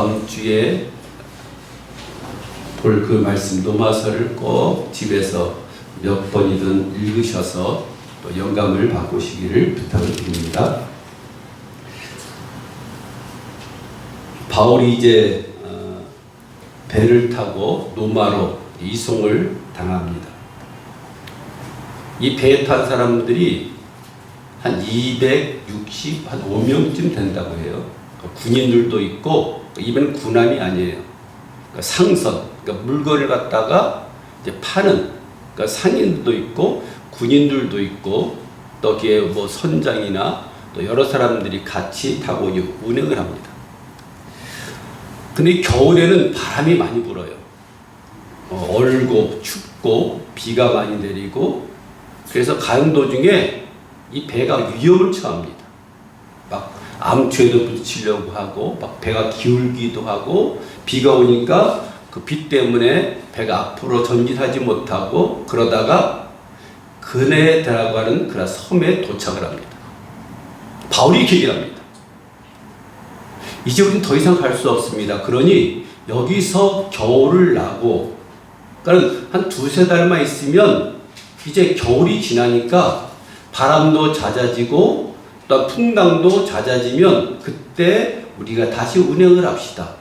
다음 주에 볼 그 말씀 노마서를 꼭 집에서 몇 번이든 읽으셔서 또 영감을 바꾸시기를 부탁을 드립니다. 바울이 이제 어, 배를 타고 로마로 이송을 당합니다. 이 배에 탄 사람들이 한 260, 한 5명쯤 된다고 해요. 군인들도 있고, 이번 군함이 아니에요. 그러니까 상선, 그러니까 물건을 갖다가 이제 파는, 그러니까 상인들도 있고, 군인들도 있고, 또 거기에 뭐 선장이나 또 여러 사람들이 같이 타고 운행을 합니다. 근데 겨울에는 바람이 많이 불어요. 어, 얼고 춥고 비가 많이 내리고 그래서 가는 도중에 이 배가 위험을 처합니다. 막 암초에도 부딪히려고 하고 막 배가 기울기도 하고 비가 오니까 그 비 때문에 배가 앞으로 전진하지 못하고 그러다가 그네라고 하는 그런 섬에 도착을 합니다. 바울이 이렇게 얘기를 합니다. 이제 우리는 더 이상 갈 수 없습니다. 그러니 여기서 겨울을 나고 그러니까 한 두세 달만 있으면 이제 겨울이 지나니까 바람도 잦아지고 또 풍랑도 잦아지면 그때 우리가 다시 운행을 합시다.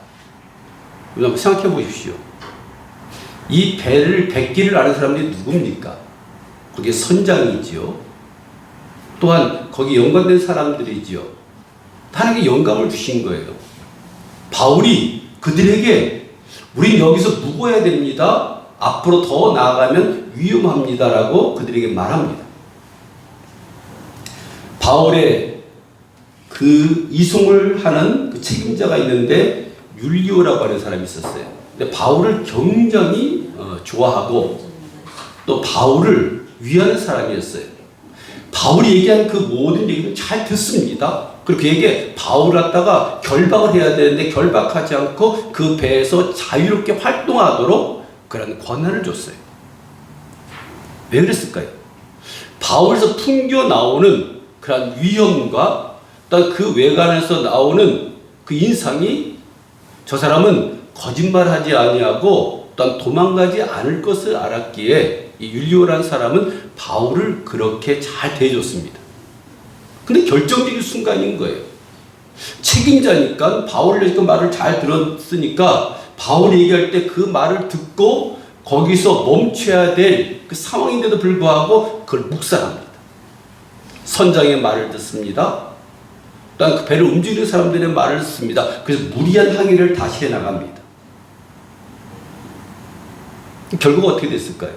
여러분 생각해 보십시오. 이 배를 뱉기를 아는 사람들이 누굽니까? 그게 선장이지요. 또한 거기 연관된 사람들이지요. 하나님께 영감을 주신 거예요. 바울이 그들에게 우린 여기서 묵어야 됩니다. 앞으로 더 나아가면 위험합니다라고 그들에게 말합니다. 바울의 그 이송을 하는 그 책임자가 있는데 율리오라고 하는 사람이 있었어요. 근데 바울을 굉장히 어, 좋아하고 또 바울을 위하는 사람이었어요. 바울이 얘기한 그 모든 얘기를 잘 듣습니다. 그리고 그에게 바울을 갖다가 결박을 해야 되는데 결박하지 않고 그 배에서 자유롭게 활동하도록 그런 권한을 줬어요. 왜 그랬을까요? 바울에서 풍겨 나오는 그런 위험과 또그 외관에서 나오는 그 인상이 저 사람은 거짓말하지 아니하고 또한 도망가지 않을 것을 알았기에 이 율리오라는 사람은 바울을 그렇게 잘 대해줬습니다. 근데 결정적인 순간인 거예요. 책임자니까 바울이 그 말을 잘 들었으니까 바울이 얘기할 때 그 말을 듣고 거기서 멈춰야 될 그 상황인데도 불구하고 그걸 묵살합니다. 선장의 말을 듣습니다. 또한 그 배를 움직이는 사람들의 말을 듣습니다. 그래서 무리한 항해를 다시 해 나갑니다. 결국 어떻게 됐을까요?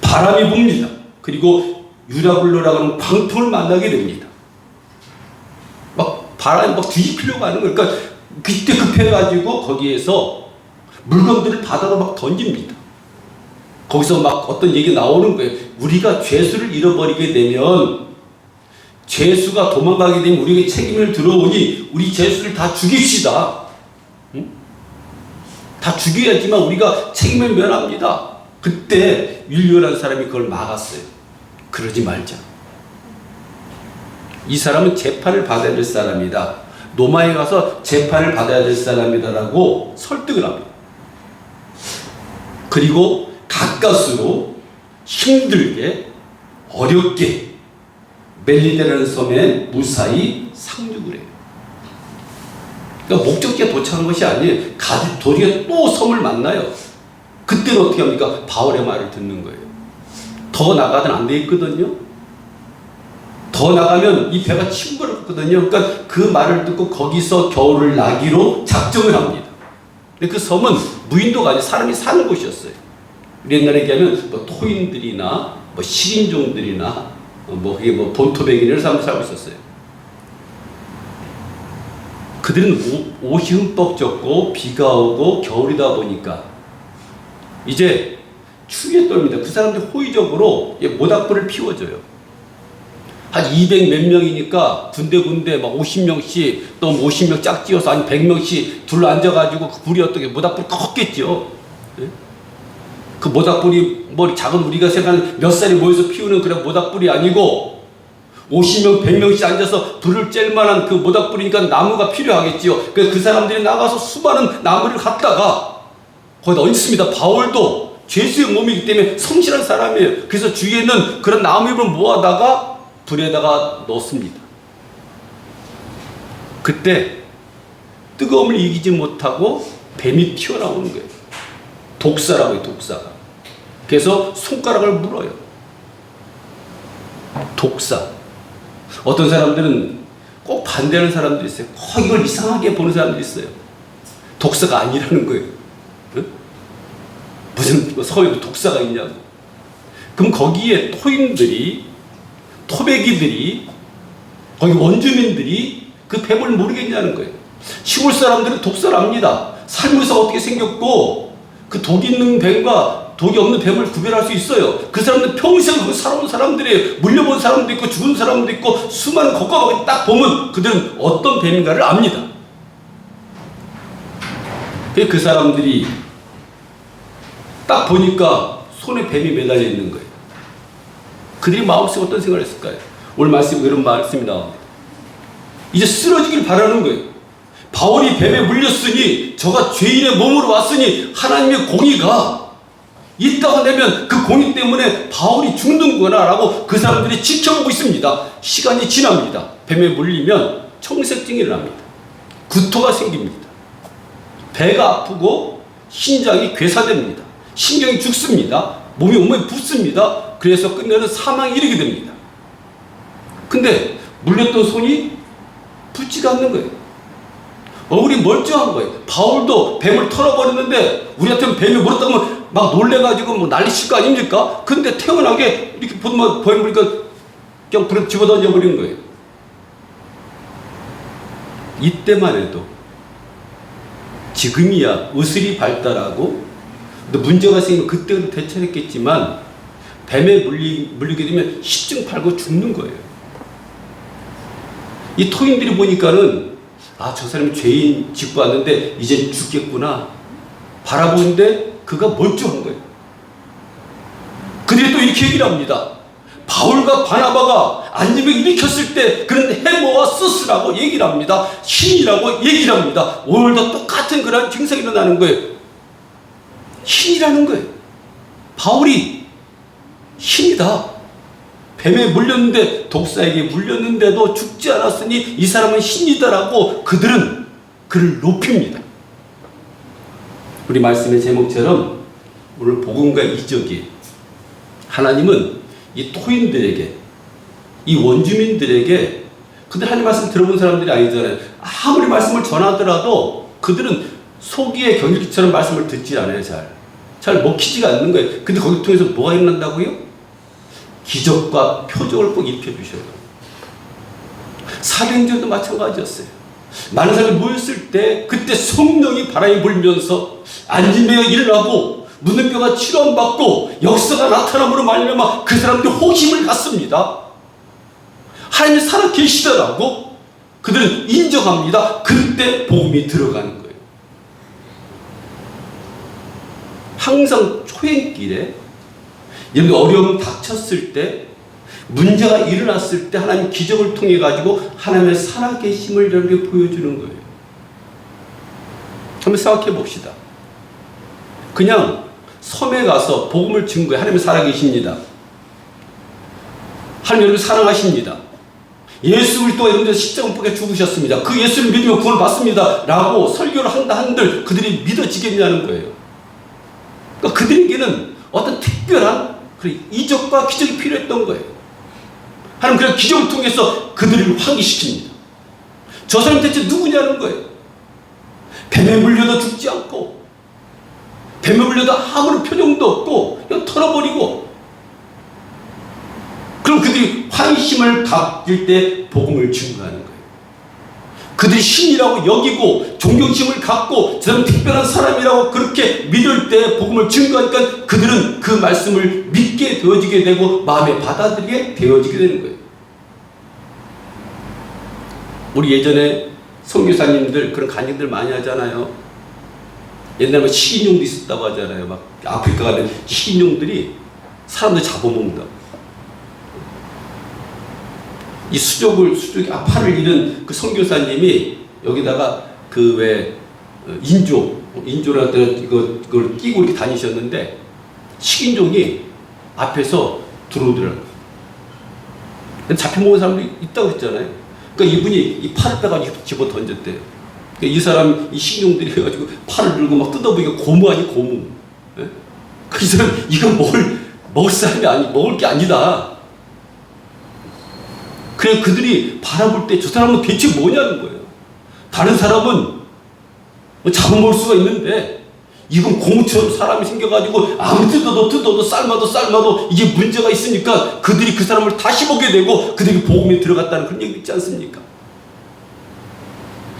바람이 붑니다. 그리고 유라블로라고 하는 광풍을 만나게 됩니다. 막 바람이 막 뒤집히려고 하는 거예요. 그러니까 그때 급해가지고 거기에서 물건들을 바다로 막 던집니다. 거기서 막 어떤 얘기 나오는 거예요. 우리가 죄수를 잃어버리게 되면 죄수가 도망가게 되면 우리에게 책임을 들어오니 우리 죄수를 다 죽입시다. 응? 다 죽여야지만 우리가 책임을 면합니다. 그때 율리오라는 사람이 그걸 막았어요. 그러지 말자. 이 사람은 재판을 받아야 될 사람이다. 노마에 가서 재판을 받아야 될 사람이다라고 설득을 합니다. 그리고 가까스로 힘들게 어렵게 멜리데라는 섬에 무사히 상륙을 해요. 그러니까 목적지에 도착한 것이 아니에요. 도리에 또 섬을 만나요. 그때는 어떻게 합니까? 바울의 말을 듣는 거예요. 더 나가든 안 되겠거든요. 더 나가면 이 배가 침몰했거든요. 그러니까 그 말을 듣고 거기서 겨울을 나기로 작정을 합니다. 근데 그 섬은 무인도가 아니라 사람이 사는 곳이었어요. 옛날에 얘기하면 뭐 토인들이나 뭐 식인종들이나 뭐 그게 뭐 본토백인 이런 사람들 살고 있었어요. 그들은 오, 옷이 흠뻑 젖고 비가 오고 겨울이다 보니까 이제 추위에 떨립니다. 그 사람들이 호의적으로 모닥불을 피워줘요. 한 200 몇 명이니까 군데군데 막 50명씩 또 50명 짝지어서 한 100명씩 둘러 앉아가지고 그 불이 어떻게 모닥불 껐겠죠. 예? 그 모닥불이 뭐 작은 우리가 생각하는 몇 살이 모여서 피우는 그런 모닥불이 아니고 50명, 100명씩 앉아서 불을 쬐 만한 그 모닥불이니까 나무가 필요하겠지요. 그래서 그 사람들이 나가서 수많은 나무를 갖다가 거기다 얹습니다. 바울도 죄수의 몸이기 때문에 성실한 사람이에요. 그래서 주위에 있는 그런 나무잎을 모아다가 불에다가 넣습니다. 그때 뜨거움을 이기지 못하고 뱀이 튀어나오는 거예요. 독사라고 해요, 독사가. 그래서 손가락을 물어요. 독사. 어떤 사람들은 꼭 반대하는 사람도 있어요. 꼭 이걸 이상하게 보는 사람도 있어요. 독사가 아니라는 거예요. 응? 무슨 뭐 서울에도 독사가 있냐고. 그럼 거기에 토인들이, 토백이들이, 거기 원주민들이 그 뱀을 모르겠냐는 거예요. 시골 사람들은 독사를 압니다. 살면서 어떻게 생겼고, 그독 있는 뱀과 독이 없는 뱀을 구별할 수 있어요. 그 사람들 평생 그 살아온 사람들이 물려본 사람도 있고 죽은 사람도 있고 수많은 것과 딱 보면 그들은 어떤 뱀인가를 압니다. 그그 사람들이 딱 보니까 손에 뱀이 매달려 있는 거예요. 그들이 마음속에 어떤 생각을 했을까요? 오늘 말씀에 이런 말씀이 나옵니다. 이제 쓰러지길 바라는 거예요. 바울이 뱀에 물렸으니 저가 죄인의 몸으로 왔으니 하나님의 공의가 있다고 내면 그 공의 때문에 바울이 죽는구나 라고 그 사람들이 지켜보고 있습니다. 시간이 지납니다. 뱀에 물리면 청색증이 일어납니다. 구토가 생깁니다. 배가 아프고 신장이 괴사됩니다. 신경이 죽습니다. 몸이 온몸에 붓습니다. 그래서 끝내는 사망에 이르게 됩니다. 근데 물렸던 손이 붓지가 않는 거예요. 얼굴이 멀쩡한 거예요. 바울도 뱀을 털어버렸는데 우리한테는 뱀이 물었다고 막 놀래가지고 뭐 난리 칠 거 아닙니까? 근데 태어나게 이렇게 보면 뱀 물니까 그냥 불에 집어던져 버리는 거예요. 이때만 해도 지금이야 의술이 발달하고 근데 문제가 생기면 그때는 대처했겠지만 뱀에 물리, 물리게 되면 십증 팔고 죽는 거예요. 이 토인들이 보니까는 아, 저 사람이 죄인 짓고 왔는데 이제 죽겠구나. 바라보는데 그가 멀쩡한 거예요. 그들이 또 이렇게 얘기를 합니다. 바울과 바나바가 안림을 일으켰을 때 그런 해모와 스스라고 얘기를 합니다. 신이라고 얘기를 합니다. 오늘도 똑같은 그런 증상이 일어나는 거예요. 신이라는 거예요. 바울이 신이다. 뱀에 물렸는데 독사에게 물렸는데도 죽지 않았으니 이 사람은 신이다라고 그들은 그를 높입니다. 우리 말씀의 제목처럼 오늘 복음과 이적이 하나님은 이 토인들에게 이 원주민들에게 그들 하나님 말씀 들어본 사람들이 아니잖아요. 아무리 말씀을 전하더라도 그들은 소기의 경일기처럼 말씀을 듣지 않아요. 잘. 잘 먹히지가 않는 거예요. 근데 거기 통해서 뭐가 일어난다고요? 기적과 표적을 꼭 입혀주셔요. 사도행전도 마찬가지였어요. 많은 사람이 모였을 때 그때 성령이 바람이 불면서 안진매가 일어나고 문은뼈가 치료받고 역사가 나타남으로 말미암아 그 사람들이 호심을 갖습니다. 하나님이 살아 계시더라고 그들은 인정합니다. 그때 복음이 들어가는 거예요. 항상 초행길에 여러분 어려움 닥쳤을 때 문제가 일어났을 때 하나님 기적을 통해 가지고 하나님의 살아계심을 여러분에게 보여주는 거예요. 한번 생각해 봅시다. 그냥 섬에 가서 복음을 증거해 하나님 살아계십니다. 하나님 여러분 사랑하십니다. 예수 그리스도가 여러분들 박혀 죽으셨습니다. 그 예수를 믿으면 구원 받습니다. 라고 설교를 한다 한들 그들이 믿어지겠냐는 거예요. 그러니까 그들에게는 어떤 특별한 그런 이적과 기적이 필요했던 거예요. 하나님 그런 기적을 통해서 그들을 환기시킵니다. 저 사람 대체 누구냐는 거예요. 뱀에 물려도 죽지 않고 뱀에 물려도 아무런 표정도 없고 그냥 털어버리고 그럼 그들이 환심을 가질 때 복음을 증거하는. 그들이 신이라고 여기고 존경심을 갖고 저는 특별한 사람이라고 그렇게 믿을 때 복음을 증거하니까 그들은 그 말씀을 믿게 되어지게 되고 마음에 받아들이게 되어지게 되는 거예요. 우리 예전에 선교사님들 그런 간증들 많이 하잖아요. 옛날에 뭐 식인종도 있었다고 하잖아요. 막 아프리카 가면 식인종들이 사람들 잡아먹는다고. 이 수족을 수족이 아파를 잃은 그 선교사님이 여기다가 그 왜 인조 인조라는 이거 그걸 끼고 이렇게 다니셨는데 식인종이 앞에서 들어오더라고요. 잡혀 먹은 사람도 있다고 했잖아요. 그러니까 이분이 이 팔을 빼가지고 집어 던졌대요. 그러니까 이 사람 이 식인종들이 해가지고 팔을 들고 막 뜯어보니까 고무 아니 고무. 예? 그 사람 이거 먹을 먹을 사람이 아니 먹을 게 아니다. 그래 그들이 바라볼 때 저 사람은 대체 뭐냐는 거예요. 다른 사람은 뭐 잡아먹을 수가 있는데 이건 고무처럼 사람이 생겨가지고 아무 뜯어도 뜯어도 삶아도 삶아도 이게 문제가 있으니까 그들이 그 사람을 다시 보게 되고 그들이 복음에 들어갔다는 그런 얘기 있지 않습니까?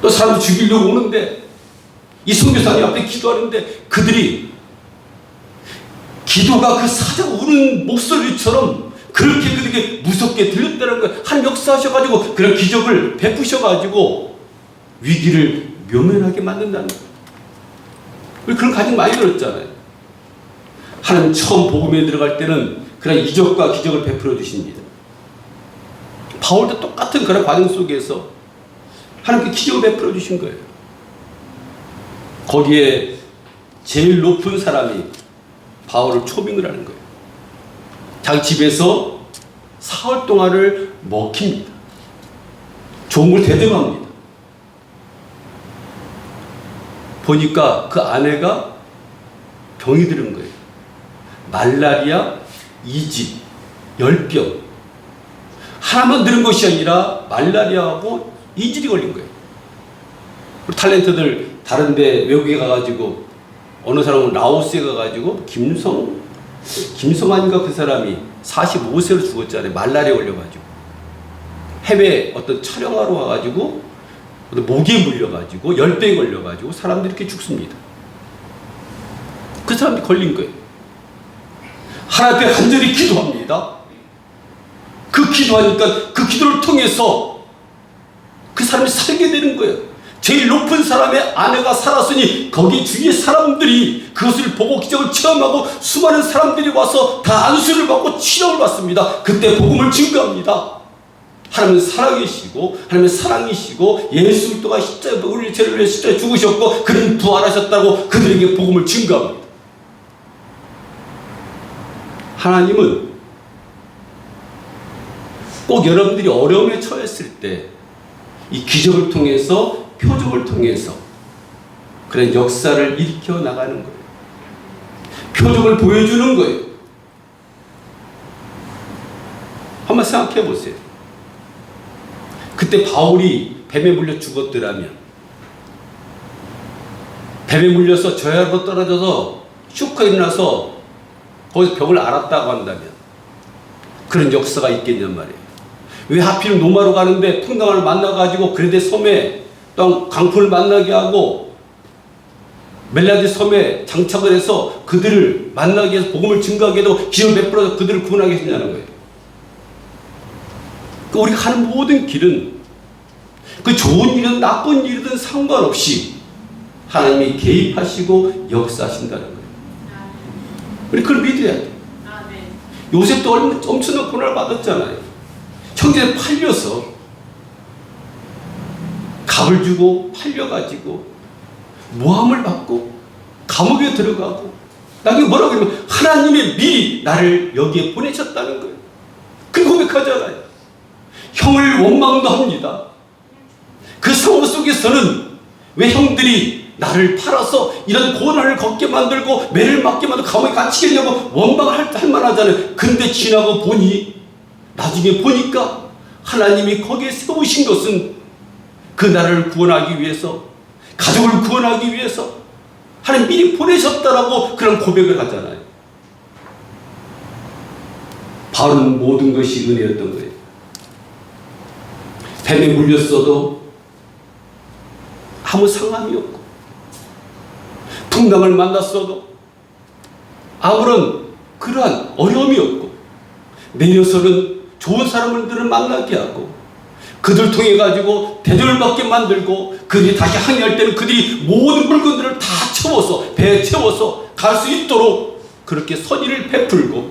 또 사람을 죽이려고 오는데 이 선교사님 앞에 기도하는데 그들이 기도가 그 사자가 우는 목소리처럼 그렇게 그들에게 무섭게 들렸다는 걸한 역사하셔가지고 그런 기적을 베푸셔가지고 위기를 묘면하게 만든다는 거예요. 그런 가정 많이 들었잖아요. 하나님 처음 복음에 들어갈 때는 그런 이적과 기적을 베풀어 주십니다. 바울도 똑같은 그런 과정 속에서 하나님께 기적을 베풀어 주신 거예요. 거기에 제일 높은 사람이 바울을 초빙을 하는 거예요. 자기 집에서 사흘 동안을 먹힙니다. 걸 대등합니다. 보니까 그 아내가 병이 들은 거예요. 말라리아, 이집, 열병. 하나만 들은 것이 아니라 말라리아하고 이질이 걸린 거예요. 우리 탤런트들 다른데 외국에 가가지고 어느 사람은 라오스에 가가지고 김성 아닌가 그 사람이 45세로 죽었잖아요. 말라리아 걸려가지고 해외 어떤 촬영하러 와가지고 모기에 물려가지고 열병에 걸려가지고 사람들이 이렇게 죽습니다. 그 사람이 걸린 거예요. 하나님 앞에 간절히 기도합니다. 그 기도하니까 그 기도를 통해서 그 사람이 살게 되는 거예요. 제일 높은 사람의 아내가 살았으니 거기 주위의 사람들이 그것을 보고 기적을 체험하고 수많은 사람들이 와서 다 안수를 받고 치료를 받습니다. 그때 복음을 증거합니다. 하나님은 사랑이시고 하나님은 사랑이시고 예수 그리스도가 십자가에 우리 죄를 위해 십자가에 죽으셨고 그는 부활하셨다고 그들에게 복음을 증거합니다. 하나님은 꼭 여러분들이 어려움에 처했을 때 이 기적을 통해서 표적을 통해서 그런 역사를 일으켜 나가는 거예요. 표적을 보여주는 거예요. 한번 생각해 보세요. 그때 바울이 뱀에 물려 죽었더라면 뱀에 물려서 저야로 떨어져서 슈커 일어나서 거기서 벽을 알았다고 한다면 그런 역사가 있겠냔 말이에요. 왜 하필 노마로 가는데 풍당을 만나가지고 그레데 섬에 또 강풀을 만나게 하고 멜라디 섬에 장착을 해서 그들을 만나게 해서 복음을 증가하게 해도 기을 베풀어서 그들을 구원하게 했냐는 거예요. 그 우리가 가는 모든 길은 그 좋은 일이든 나쁜 일이든 상관없이 하나님이 개입하시고 역사하신다는 거예요. 우리 그걸 믿어야 돼. 요셉도 얼마 엄청난 고난을 받았잖아요. 형제 팔려서 값을 주고 팔려가지고 모함을 받고 감옥에 들어가고 나중에 뭐라고 그러면 하나님의 미리 나를 여기에 보내셨다는 거예요. 그 고백하잖아요. 형을 원망도 합니다. 그 상황 속에서는 왜 형들이 나를 팔아서 이런 고난을 걷게 만들고 매를 맞게 만들고 감옥에 갇히겠냐고 원망할 할 만하잖아요. 근데 지나고 보니 나중에 보니까 하나님이 거기에 세우신 것은 그 나라를 구원하기 위해서 가족을 구원하기 위해서 하나님 미리 보내셨다라고 그런 고백을 하잖아요. 바울은 모든 것이 은혜였던 거예요. 뱀에 물렸어도 아무 상함이 없고 풍랑을 만났어도 아무런 그러한 어려움이 없고 내려서는 좋은 사람들을 만나게 하고 그들 통해 가지고 대접을 받게 만들고 그들이 다시 항해할 때는 그들이 모든 물건들을 다 채워서 배에 채워서 갈 수 있도록 그렇게 선의를 베풀고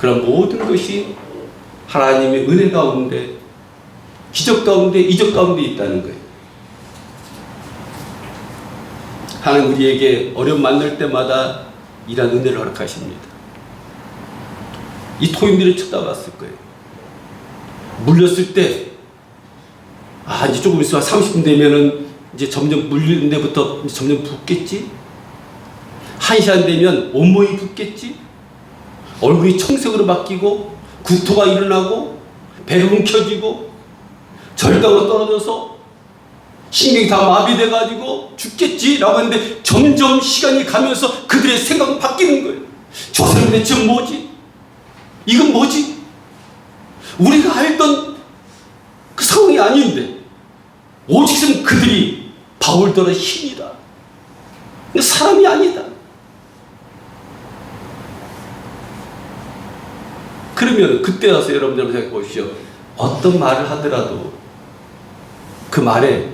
그런 모든 것이 하나님의 은혜 가운데 기적 가운데 이적 가운데 있다는 거예요. 하나님 우리에게 어려움 만날 때마다 이런 은혜를 허락하십니다. 이 토인들이 쳐다봤을 거예요. 물렸을 때, 아, 이제 조금 있어 30분 되면은 이제 점점 물리는 데부터 점점 붓겠지? 한 시간 되면 온몸이 붓겠지? 얼굴이 청색으로 바뀌고, 구토가 일어나고, 배가 움켜지고, 절강으로 떨어져서 신경이 다 마비돼가지고 죽겠지라고 했는데 점점 시간이 가면서 그들의 생각은 바뀌는 거예요. 저 사람 대체 뭐지? 이건 뭐지? 우리가 알던 그 상황이 아닌데 오직은 그들이 바울더러 신이다. 사람이 아니다. 그러면 그때 와서 여러분들 생각해 보십시오. 어떤 말을 하더라도 그 말에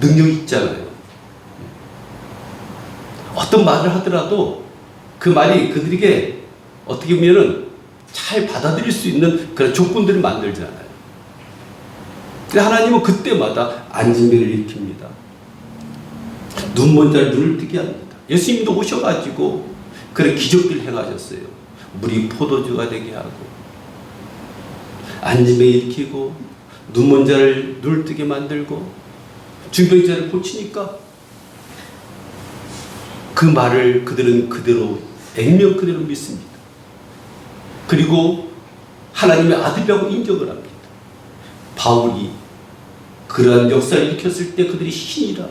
능력이 있잖아요. 어떤 말을 하더라도 그 말이 그들에게 어떻게 보면은 잘 받아들일 수 있는 그런 조건들을 만들잖아요. 근데 하나님은 그때마다 안진병을 일으킵니다. 눈먼 자를 눈을 뜨게 합니다. 예수님도 오셔가지고 그런 기적들을 행하셨어요. 물이 포도주가 되게 하고 안진병 일으키고 눈먼 자를 눈을 뜨게 만들고 중병자를 고치니까 그 말을 그들은 그대로 액면 그대로 믿습니다. 그리고 하나님의 아들이라고 인정을 합니다. 바울이 그러한 역사를 일으켰을 때 그들이 신이라.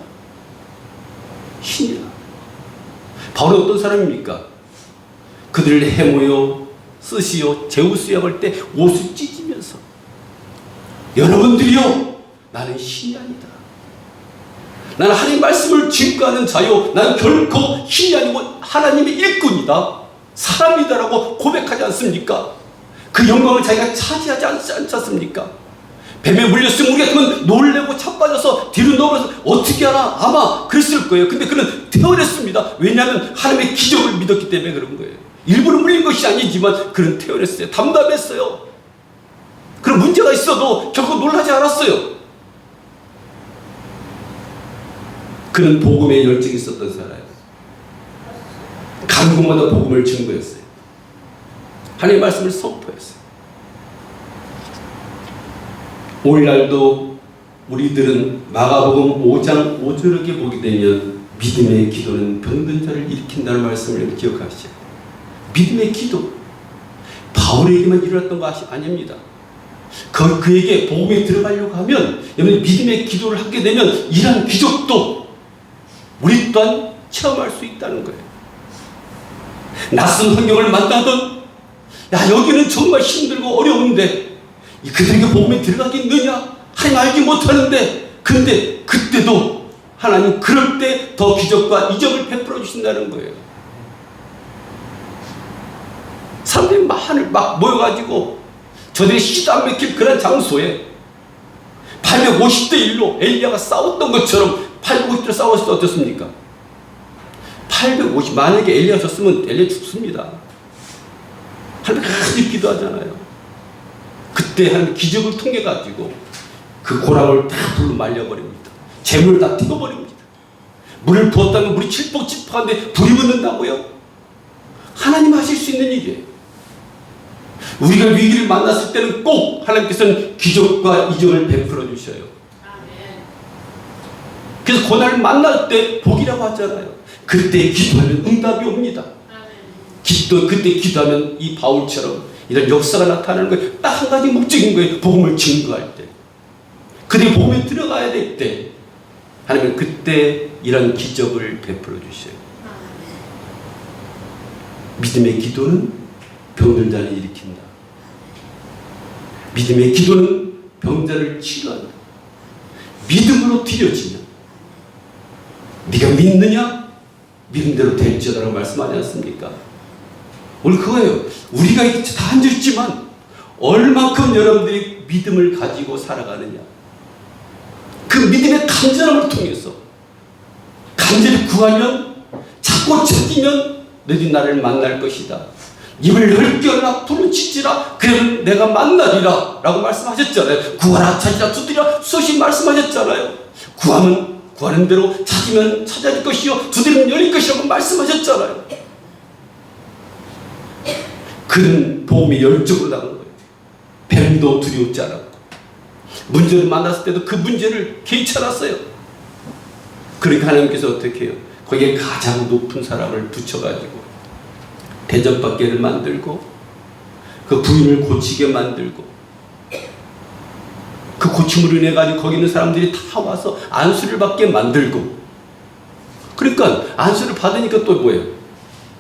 신이라. 바울이 어떤 사람입니까? 그들을 해모여 쓰시오 제우스야 할때 옷을 찢으면서 여러분들이요 나는 신이 아니다. 나는 하나님 말씀을 증거하는 자요. 나는 결코 신이 아니고 하나님의 일꾼이다. 사람이다라고 고백하지 않습니까? 그 영광을 자기가 차지하지 않지, 않지 않습니까? 뱀에 물렸으면 우리 같으면 놀래고 자빠져서 뒤로 넘어서 어떻게 하나 아마 그랬을 거예요. 근데 그는 태어났습니다. 왜냐하면 하나님의 기적을 믿었기 때문에 그런 거예요. 일부러 물린 것이 아니지만 그는 태어났어요. 담담했어요. 그런 문제가 있어도 결코 놀라지 않았어요. 그는 복음에 열정이 있었던 사람이에요. 간 곳마다 복음을 증거했어요. 하나님의 말씀을 선포했어요. 오늘날도 우리들은 마가복음 5장 5절을 보게 되면 믿음의 기도는 병든 자를 일으킨다는 말씀을 기억하시죠. 믿음의 기도. 바울에게만 일어났던 것이 아닙니다. 그, 그에게 복음에 들어가려고 하면 여러분 믿음의 기도를 하게 되면 이러한 기적도 우리 또한 체험할 수 있다는 거예요. 낯선 환경을 만나던 야 여기는 정말 힘들고 어려운데 그들에게 복음에 들어가겠느냐? 하나님 알지 못하는데 근데 그때도 하나님 그럴 때 더 기적과 이적을 베풀어 주신다는 거예요. 사람들이 많을 막 모여가지고 저들이 시도 안 맥힐 그런 장소에 850대 1로 엘리야가 싸웠던 것처럼 850대 싸웠을 때 어떻습니까? 850 만약에 엘리야 졌으면 엘리야 죽습니다. 하나님 간절히 기도하잖아요. 그때 한 기적을 통해 가지고 그 고랑을 다 불로 말려버립니다. 재물을 다 튀어버립니다. 물을 부었다면 물이 칠복 칠복한데 불이 붙는다고요? 하나님 하실 수 있는 일이에요. 우리가 위기를 만났을 때는 꼭 하나님께서는 기적과 이적을 베풀어 주셔요. 그래서 고난을 만날 때 복이라고 하잖아요. 그때 기도하면 응답이 옵니다. 기도 그때 기도하면 이 바울처럼 이런 역사가 나타나는 거예요. 딱 한 가지 목적인 거예요. 복음을 증거할 때. 그들이 복음에 들어가야 될 때. 하나님은 그때 이런 기적을 베풀어 주셔요. 믿음의 기도는 병든 자를 일으킨다. 믿음의 기도는 병자를 치료한다. 믿음으로 드려지면 네가 믿느냐? 믿음대로 될지어다라고 말씀하지 않습니까? 오늘 그거예요. 우리가 이렇게 다 앉아있지만 얼만큼 여러분들이 믿음을 가지고 살아가느냐. 그 믿음의 간절함을 통해서 간절히 구하면 찾고 찾기면 너희 나를 만날 것이다. 입을 넓게나 부르짖지라 그러면 내가 만나리라 라고 말씀하셨잖아요 구하라 찾으라 두드리라 수시 말씀하셨잖아요 구하면 구하는 대로 찾으면 찾아질 것이요 두드리면 열릴 것이라고 말씀하셨잖아요. 그는 보험이 열정으로 나간 거예요. 뱀도 두려웠지 않았고. 문제를 만났을 때도 그 문제를 않았어요. 그러니까 하나님께서 어떻게 해요? 거기에 가장 높은 사람을 붙여가지고 대접받게를 만들고 그 부인을 고치게 만들고 그 고침으로 인해 가지고 거기 있는 사람들이 다 와서 안수를 받게 만들고 그러니까 안수를 받으니까 또 뭐예요?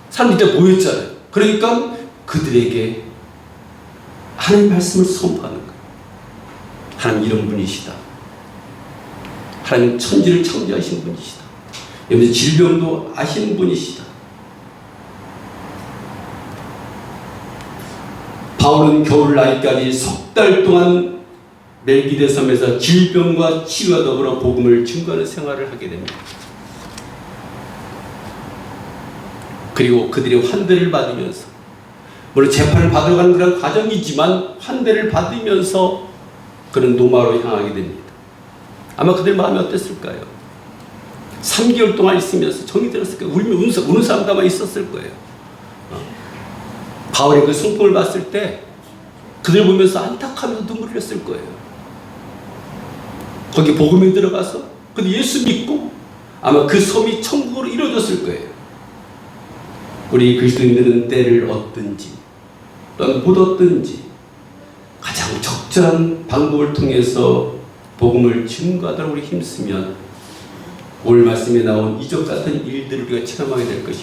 사람들이 다 모였잖아요. 그러니까 그들에게 하나님 말씀을 선포하는 거예요. 하나님 이런 분이시다. 하나님 천지를 창조하신 분이시다. 여기서 질병도 아시는 분이시다. 바울은 겨울날까지 석 달 동안 멜기데 섬에서 질병과 치유와 더불어 복음을 증거하는 생활을 하게 됩니다. 그리고 그들이 환대를 받으면서 물론 재판을 받으러 가는 그런 과정이지만 환대를 받으면서 그런 노마로 향하게 됩니다. 아마 그들 마음이 어땠을까요? 3개월 동안 있으면서 정이 들었을 거예요. 울면 우는, 사- 우는 사람도 아마 있었을 거예요. 어. 바울의 그 순풍을 봤을 때 그들 보면서 안타까면서 눈물을 흘렸을 거예요. 거기 복음에 들어가서 근데 예수 믿고 아마 그 섬이 천국으로 이루어졌을 거예요. 우리 그리스도인들은 때를 얻든지 또는 못 얻든지 가장 적절한 방법을 통해서 복음을 증거하도록 우리 힘쓰면 오늘 말씀에 나온 이적 같은 일들을 우리가 체험하게 될 것입니다.